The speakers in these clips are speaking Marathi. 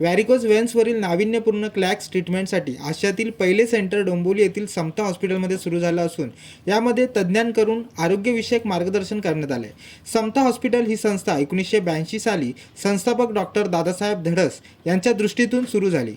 व्हॅरिकोज वेन्सवरील नाविन्यपूर्ण क्लॅक्स ट्रीटमेंटसाठी आशियातील पहिले सेंटर डोंबोली येथील समता हॉस्पिटलमध्ये सुरू झालं असून यामध्ये तज्ज्ञांकडून आरोग्यविषयक मार्गदर्शन करण्यात आले. समता हॉस्पिटल ही संस्था एकोणीसशे ब्याऐंशी साली संस्थापक डॉक्टर दादासाहेब धडस यांच्या दृष्टीतून सुरू झाली.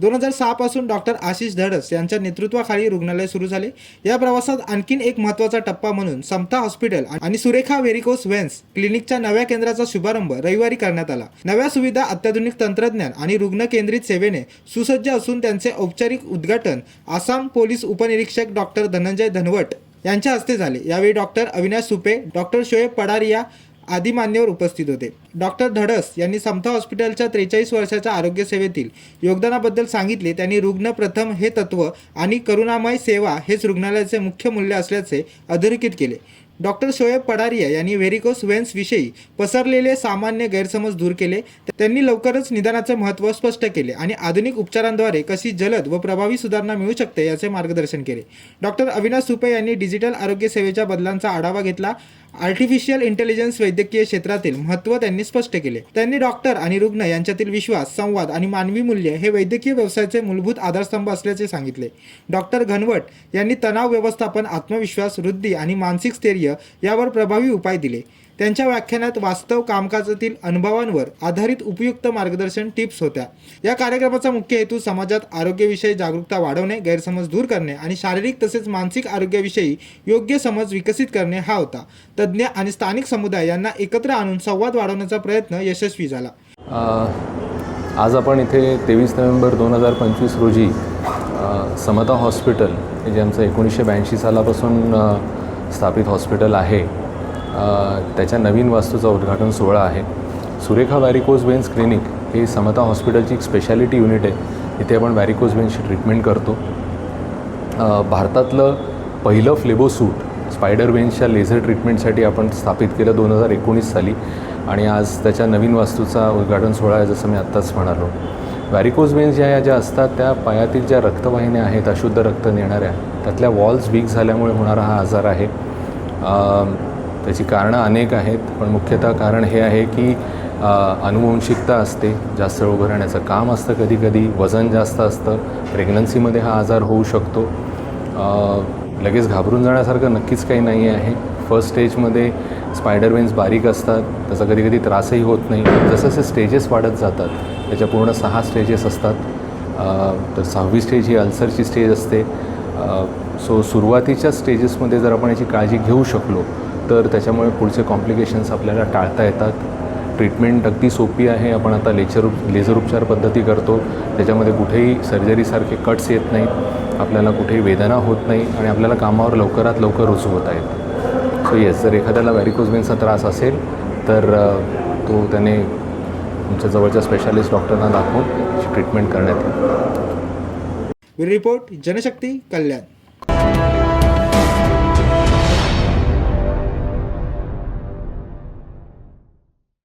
दोन हजार सहापासून डॉक्टर आशिष धडस यांच्या नेतृत्वाखाली रुग्णालय सुरू झाले. या प्रवासात आणखीन एक महत्त्वाचा टप्पा म्हणून समता हॉस्पिटल आणि सुरेखा व्हेरिकोस वेन्स क्लिनिकच्या नव्या केंद्राचा शुभारंभ रविवारी करण्यात आला. नव्या सुविधा अत्याधुनिक तंत्रज्ञान आणि रुग्ण केंद्रित सेवेने सुसज्ज असून त्यांचे औपचारिक उद्घाटन आसाम पोलीस उपनिरीक्षक डॉक्टर धनंजय धनवट यांच्या हस्ते झाले. यावेळी डॉक्टर अविनाश सुपे डॉक्टर शोएब पडारिया आदी मान्यवर उपस्थित होते. डॉक्टर धडस यांनी समता हॉस्पिटलच्या त्रेचाळीस वर्षाच्या आरोग्य सेवेतील योगदानाबद्दल सांगितले. त्यांनी रुग्ण प्रथम हे तत्व आणि करुणामय सेवा हेच रुग्णालयाचे मुख्य मूल्य असल्याचे अधोरेखित केले. डॉक्टर शोएब पडारिया यांनी व्हेरिकोस वेन्स विषयी पसरलेले सामान्य गैरसमज दूर केले. त्यांनी लवकरच निदानाचे महत्त्व स्पष्ट केले आणि आधुनिक उपचारांद्वारे कशी जलद व प्रभावी सुधारणा मिळू शकते याचे मार्गदर्शन केले. डॉक्टर अविनाश सुपे यांनी डिजिटल आरोग्य सेवेच्या बदलांचा आढावा घेतला. आर्टिफिशियल इंटेलिजन्स वैद्यकीय क्षेत्रातील महत्त्व त्यांनी स्पष्ट केले. त्यांनी डॉक्टर आणि रुग्ण यांच्यातील विश्वास संवाद आणि मानवी मूल्य हे वैद्यकीय व्यवसायाचे मूलभूत आधारस्तंभ असल्याचे सांगितले. डॉक्टर घनवट यांनी तणाव व्यवस्थापन आत्मविश्वास वृद्धी आणि मानसिक स्थैर्य यावर प्रभावी उपाय दिले. त्यांच्या व्याख्यानात वास्तव कामकाजातील अनुभवांवर आधारित उपयुक्त मार्गदर्शन टिप्स होत्या. या कार्यक्रमाचा मुख्य हेतू समाजात आरोग्यविषयी जागरूकता वाढवणे गैरसमज दूर करणे आणि शारीरिक तसेच मानसिक आरोग्याविषयी योग्य समज विकसित करणे हा होता. तज्ज्ञ आणि स्थानिक समुदाय यांना एकत्र आणून संवाद वाढवण्याचा प्रयत्न यशस्वी झाला. आज आपण इथे तेवीस नोव्हेंबर दोन हजार पंचवीस रोजी समता हॉस्पिटल हे जे आमचं एकोणीसशे ब्याऐंशी सालापासून स्थापित हॉस्पिटल आहे. त्याच्या नवीन वास्तूचा उद्घाटन सोहळा आहे. सुरेखा वॅरिकोज वेन्स क्लिनिक ही समता हॉस्पिटलची एक स्पेशालिटी युनिट आहे. इथे आपण वॅरिकोज वेन्सची ट्रीटमेंट करतो. भारतातलं पहिलं फ्लेबोसूट स्पायडर वेन्सच्या लेझर ट्रीटमेंटसाठी आपण स्थापित केलं दोन हजार एकोणीस साली आणि आज त्याच्या नवीन वास्तूचा उद्घाटन सोहळा आहे जसं मी आत्ताच म्हणालो. वॅरिकोज वेन्स ज्या या ज्या असतात त्या पायातील ज्या रक्तवाहिन्या आहेत अशुद्ध रक्त नेणाऱ्या त्यातल्या वॉल्स वीक झाल्यामुळे होणारा हा आजार आहे. त्याची कारणं अनेक आहेत पण मुख्यतः कारण हे आहे की अनुवंशिकता असते. जास्त वेळ उभं राहण्याचं काम असतं कधी कधी वजन जास्त असतं. प्रेग्नन्सीमध्ये हा आजार होऊ शकतो. लगेच घाबरून जाण्यासारखं नक्कीच काही नाही आहे. फर्स्ट स्टेजमध्ये स्पायडर वेन्स बारीक असतात. त्याचा कधी कधी त्रासही होत नाही. जसं जसे स्टेजेस वाढत जातात त्याच्या पूर्ण सहा स्टेजेस असतात. तर सहावी स्टेज ही अल्सरची स्टेज असते. सो सुरुवातीच्या स्टेजेसमध्ये जर आपण याची काळजी घेऊ शकलो तर त्याच्यामुळे पुढचे कॉम्प्लिकेशन्स आपल्याला टाळता येतात. ट्रीटमेंट अगदी सोपी आहे. आपण आता लेचर लेझर उपचार पद्धती करतो. त्याच्यामध्ये कुठेही सर्जरीसारखे कट्स येत नाहीत. आपल्याला कुठेही वेदना होत नाही आणि आपल्याला कामावर लवकरात लवकर रुजू होता येतं. सो येस जर एखाद्याला व्हॅरिकोजबेनचा त्रास असेल तर तो त्याने तुमच्या जवळच्या स्पेशालिस्ट डॉक्टरना दाखवून ट्रीटमेंट करण्यात येईल. रिपोर्ट जनशक्ती कल्याण.